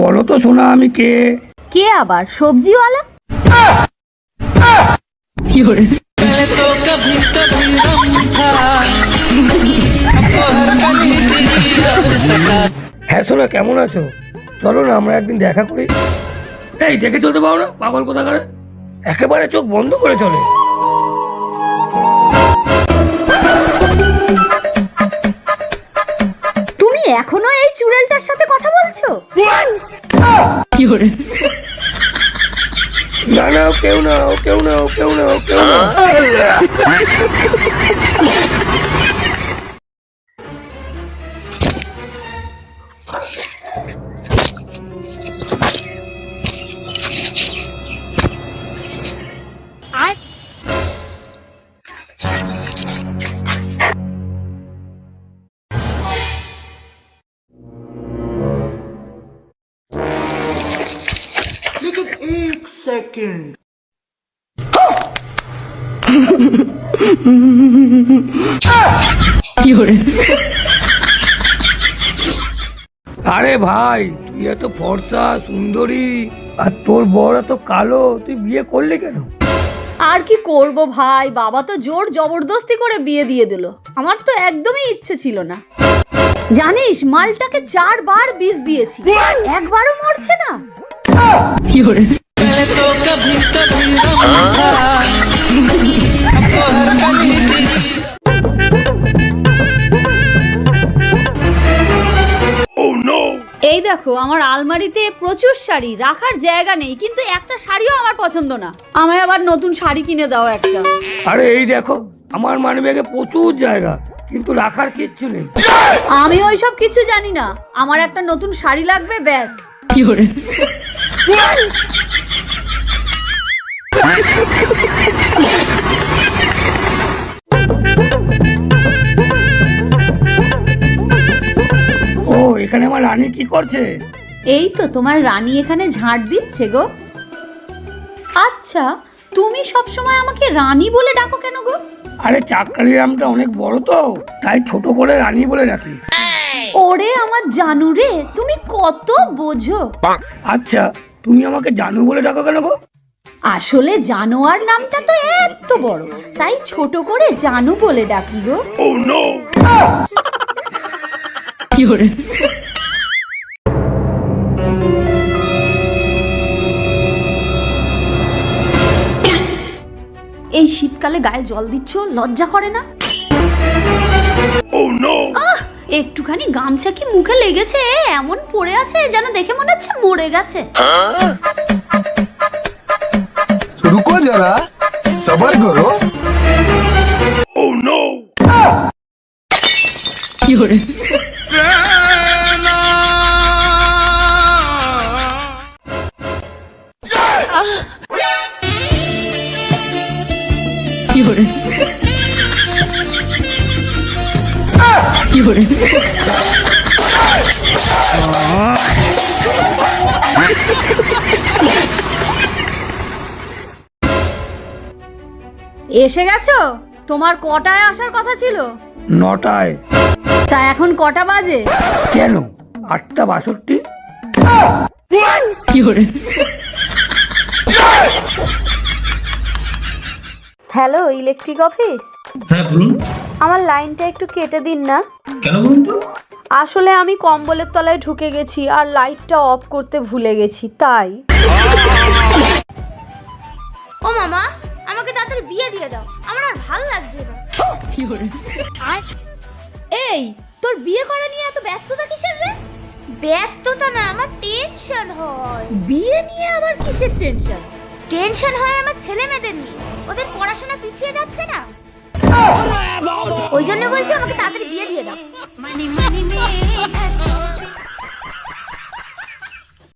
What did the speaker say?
বলো তো শোনা আমি কে? কে আবার? সবজিওয়ালা? হ্যাঁ শোনা কেমন আছো? চলো না আমরা একদিন দেখা করি। এই দেখে চলতে পারো না? পাগল কোথাকারে? একেবারে চোখ বন্ধ করে চলে। না না কেউ না কেউ না কেউ না কেউ না। আরে ভাই তুই এত ফর্সা সুন্দরী। আর তোর বর এত কালো তুই বিয়ে করলি কেন? আর কি করব ভাই? বাবা তো জোর জবরদস্তি করে বিয়ে দিয়ে দিল। আমার তো একদমই ইচ্ছে ছিল না। জানিস মালটাকে চারবার বিষ দিয়েছি। একবারও মরছে না। এই দেখো আমার আলমারিতে প্রচুর শাড়ি রাখার জায়গা নেই কিন্তু একটা শাড়িও আমার পছন্দ না। আমায় আবার নতুন শাড়ি কিনে দাও একটা। আরে এই দেখো আমার মানি ব্যাগে প্রচুর জায়গা কিন্তু রাখার কিচ্ছু নেই। আমি ওইসব কিছু জানি না। আমার একটা নতুন শাড়ি লাগবে ব্যাস। ও এখানে আমার রানী কি করছে? এই তো তোমার রানী এখানে ঝাড় দিচ্ছে গো। আচ্ছা তুমি সব সময় আমাকে রানী বলে ডাকো কেন গো? আরে চাকরি রামটা অনেক বড় তো তাই ছোট করে রানী বলে রাখি ওরে আমার জানু রে তুমি কত বোঝো। আচ্ছা তুমি আমাকে জানু বলে ডাকো কেন গো? আসলে জানোয়ার নামটা তো এত বড়। তাই ছোট করে জানু বলে ডাকি গো। এই শীতকালে গায়ে জল দিচ্ছ লজ্জা করে না? আহ, একটুখানি গামছা কি মুখে লেগেছে? এমন পড়ে আছে যেন দেখে মনে হচ্ছে মরে গেছে। रुको जरा सबर करो এসে গেছো? তোমার কটায় আসার কথা ছিল? নটায়। তা এখন কটা বাজে? কেন? আটটা বাষট্টি? Hello electric office? হ্যাঁ বলুন। আমার লাইনটা একটু কেটে দিন না। কেন বলুন তো? আসলে আমি কম্বলের তলায় ঢুকে গেছি আর লাইটটা অফ করতে ভুলে গেছি তাই। ও মামা আমাকে তাড়াতাড়ি বিয়ে দিয়ে দাও। আমার আর ভালো লাগছে না। এই তোর বিয়ে করা নিয়ে এত ব্যস্ততা কিসের রে? ব্যস্ততা না আমার টেনশন হয়। বিয়ে নিয়ে আবার কিসের টেনশন টেনশন হয় আমার ছেলে মেয়েদের নিয়ে। ওদের পড়াশোনা পিছিয়ে যাচ্ছে না। ওই জন্য বলছি আমাকে তাড়াতাড়ি বিয়ে দিয়ে দাও।